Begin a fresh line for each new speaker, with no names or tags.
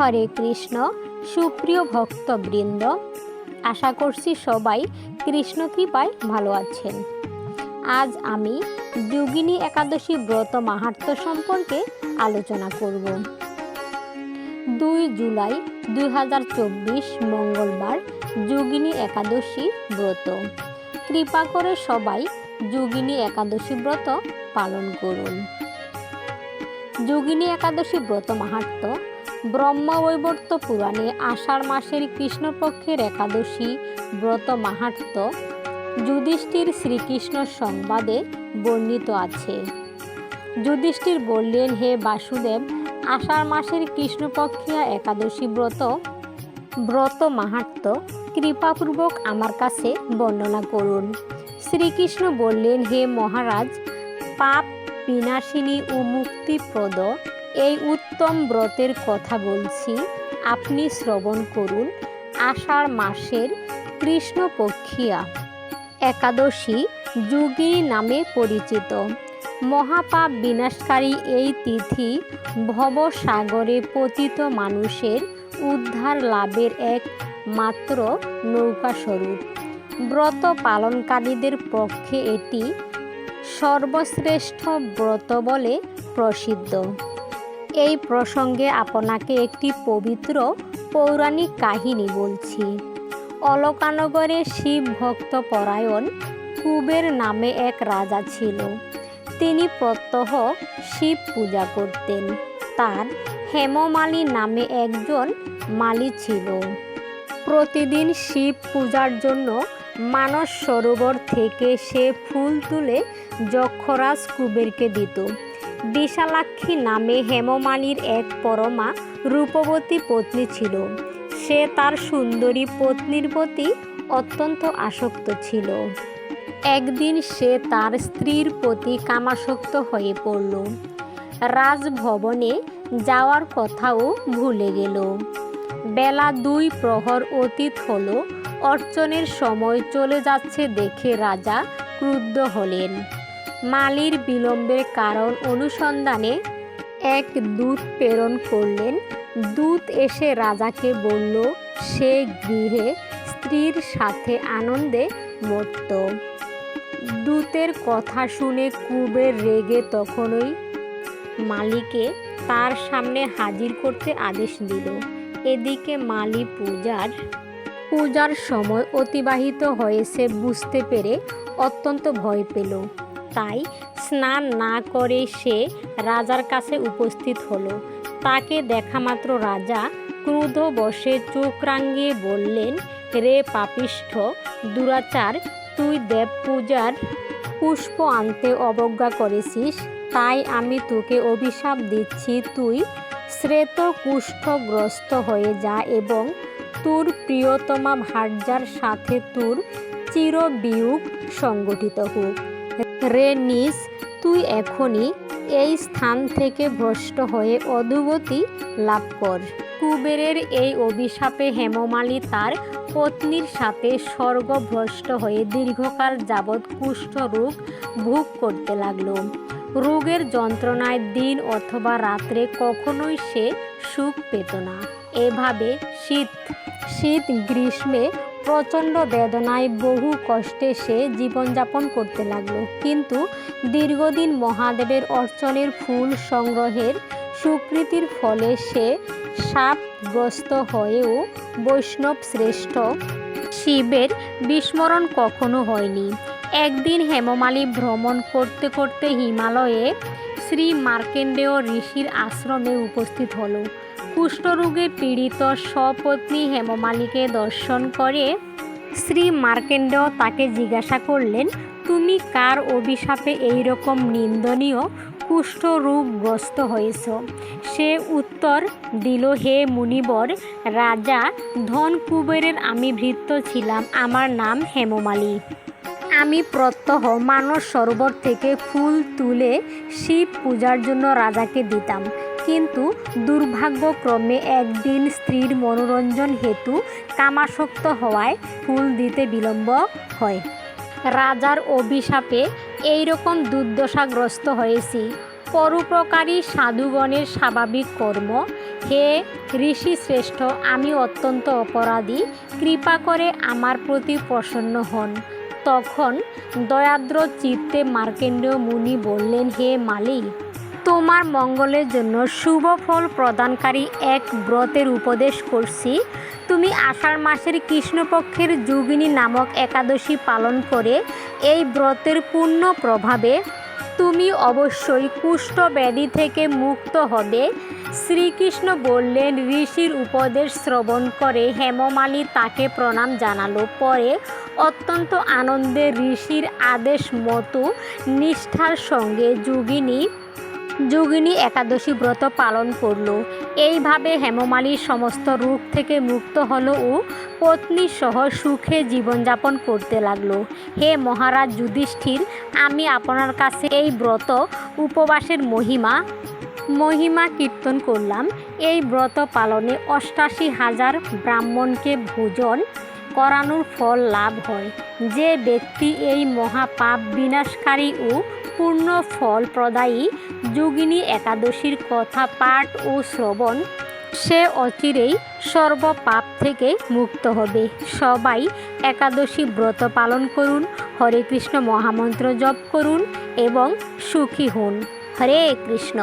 হরে কৃষ্ণ, সুপ্রিয় ভক্তবৃন্দ, আশা করছি সবাই কৃষ্ণ কৃপায় ভালো আছেন। আজ আমি যোগিনী একাদশী ব্রত মাহাত্ম্য সম্পর্কে আলোচনা করব। দুই জুলাই দুই হাজার চব্বিশ মঙ্গলবার যোগিনী একাদশী ব্রত। কৃপা করে সবাই যোগিনী একাদশী ব্রত পালন করুন। যোগিনী একাদশী ব্রত মাহাত্ম্য ব্রহ্মবৈবর্ত পুরাণে আষাঢ় মাসের কৃষ্ণপক্ষের একাদশী ব্রত মাহাত্ম্য যুধিষ্ঠির শ্রীকৃষ্ণ সংবাদে বর্ণিত আছে। যুধিষ্ঠির বললেন, হে বাসুদেব, আষাঢ় মাসের কৃষ্ণপক্ষিয়া একাদশী ব্রত ব্রত মাহাত্ম্য কৃপাপূর্বক আমার কাছে বর্ণনা করুন। শ্রীকৃষ্ণ বললেন, হে মহারাজ, পাপ, বিনাশিনী ও মুক্তিপ্রদ এই উত্তম ব্রতের কথা বলছি, আপনি শ্রবণ করুন আষাঢ় মাসের কৃষ্ণপক্ষিয়া। একাদশী যুগিনী নামে পরিচিত। মহাপাপ বিনাশকারী এই তিথি ভবসাগরে পতিত মানুষের উদ্ধার লাভের এক মাত্র নৌকাস্বরূপ। ব্রত পালনকারীদের পক্ষে এটি সর্বশ্রেষ্ঠ ব্রত বলে প্রসিদ্ধ। এই প্রসঙ্গে আপনাকে একটি পবিত্র পৌরাণিক কাহিনী বলছি। অলকানগরে শিব ভক্ত পরায়ণ কুবের নামে এক রাজা ছিল। তিনি প্রত্যহ শিব পূজা করতেন। তার হেমমালী নামে একজন মালি ছিল। প্রতিদিন শিব পূজার জন্য মানস সরোবর থেকে সে ফুল তুলে যক্ষরাজ কুবেরকে দিত। বিশালাক্ষী নামে হেমমালির এক পরমা রূপবতী পত্নী ছিল। সে তার সুন্দরী পত্নীর প্রতি অত্যন্ত আসক্ত ছিল। একদিন সে তার স্ত্রীর প্রতি কামাসক্ত হয়ে পড়ল। রাজভবনে যাওয়ার কথাও ভুলে গেল। বেলা দুই প্রহর অতীত হল, অর্চনের সময় চলে যাচ্ছে দেখে রাজা ক্রুদ্ধ হলেন। মালির বিলম্বের কারণ অনুসন্ধানে এক দূত প্রেরণ করলেন। দূত এসে রাজাকে বলল, সে গৃহে স্ত্রীর সাথে আনন্দে মত্ত দূতের কথা শুনে কুবের রেগে তখনই মালিকে তার সামনে হাজির করতে আদেশ দিল। এদিকে মালি পূজার পূজার সময় অতিবাহিত হয়েছে বুঝতে পেরে অত্যন্ত ভয় পেল। তাই স্নান না করে সে রাজার কাছে উপস্থিত হলো। তাকে দেখা মাত্র রাজা ক্রুধ বসে চোখ রাঙিয়ে বললেন, রে পাপিষ্ঠ, দুরাচার, তুই দেব পূজার পুষ্প আনতে অবজ্ঞা করেছিস, তাই আমি তোকে অভিশাপ দিচ্ছি। তুই শ্রেত কুষ্ঠগ্রস্ত হয়ে যা এবং তোর প্রিয়তমা ভার্যার সাথে তোর চিরবিয়োগ সংগঠিত হোক। রে নিস তুই এখনই এই স্থান থেকে ভ্রষ্ট হয়ে অধুগতি লাভ কর। কুবেরের এই অভিশাপে হেমমালী তার পত্নীর সাথে স্বর্গভ্রষ্ট হয়ে দীর্ঘকাল যাবৎ কুষ্ঠরোগ ভোগ করতে লাগল। রোগের যন্ত্রণায় দিন অথবা রাত্রে কখনোই সে সুখ পেত না। এভাবে শীত শীত গ্রীষ্মে প্রচণ্ড বেদনায় বহু কষ্টে সে জীবনযাপন করতে লাগল। কিন্তু দীর্ঘদিন মহাদেবের অর্চনের ফুল সংগ্রহের সুকৃতির ফলে সে সাপগ্রস্ত হয়েও বৈষ্ণব শ্রেষ্ঠ শিবের বিস্মরণ কখনো হয়নি। একদিন হেমমালি ভ্রমণ করতে করতে হিমালয়ে শ্রী মার্কেন্ডেয় ঋষির আশ্রমে উপস্থিত হলো। কুষ্ঠরোগে পীড়িত সপত্নী হেমমালিকে দর্শন করে শ্রী মার্কেন্ডেয় তাকে জিজ্ঞাসা করলেন, তুমি কার অভিশাপে এই রকম নিন্দনীয় কুষ্ঠরোগগ্রস্ত হয়েছ? সে উত্তর দিল, হে মুনিবর, রাজা ধন কুবেরের আমি ভৃত্য ছিলাম। আমার নাম হেমমালী। আমি প্রত্যহ মানস সরোবর থেকে ফুল তুলে শিব পূজার জন্য রাজাকে দিতাম। কিন্তু দুর্ভাগ্যক্রমে একদিন স্ত্রীর মনোরঞ্জন হেতু কামাসক্ত হওয়ায় ফুল দিতে বিলম্ব হয়। রাজার অভিশাপে এই রকম দুর্দশাগ্রস্ত হয়েছি। পরোপকারী সাধুগণের স্বাভাবিক কর্ম। হে ঋষি শ্রেষ্ঠ, আমি অত্যন্ত অপরাধী। কৃপা করে আমার প্রতি প্রসন্ন হন। তখন দয়াদ্র চিত্তে মার্কেন্ডীয় মুনি বললেন, হে মালি তোমার মঙ্গলের জন্য শুভ ফল প্রদানকারী এক ব্রতের উপদেশ করছি। তুমি আষাঢ় মাসের কৃষ্ণপক্ষের যোগিনী নামক একাদশী পালন করে এই ব্রতের পূর্ণ প্রভাবে তুমি অবশ্যই কুষ্ঠ ব্যাধি থেকে মুক্ত হবে। শ্রীকৃষ্ণ বললেন, ঋষির উপদেশ শ্রবণ করে হেমমালী তাকে প্রণাম জানালো। পরে অত্যন্ত আনন্দে ঋষির আদেশ মতো নিষ্ঠার সঙ্গে যোগিনী যোগিনী একাদশী ব্রত পালন করল। এইভাবে হেমমালির সমস্ত রূপ থেকে মুক্ত হলো ও পত্নী সহ সুখে জীবনযাপন করতে লাগল। হে মহারাজ যুধিষ্ঠির, আমি আপনার কাছে এই ব্রত উপবাসের মহিমা মহিমা কীর্তন করলাম। এই ব্রত পালনে অষ্টাশি হাজার ব্রাহ্মণকে ভোজন করানোর ফল লাভ হয়। যে ব্যক্তি এই মহাপাপ বিনাশকারী ও পূর্ণ ফল প্রদায়ী, যোগিনী একাদশীর কথা পাঠ ও শ্রবণ, সে অচিরেই সর্বপাপ থেকে মুক্ত হবে। সবাই একাদশী ব্রত পালন করুন, হরে কৃষ্ণ মহামন্ত্র জপ করুন এবং সুখী হন। হরে কৃষ্ণ।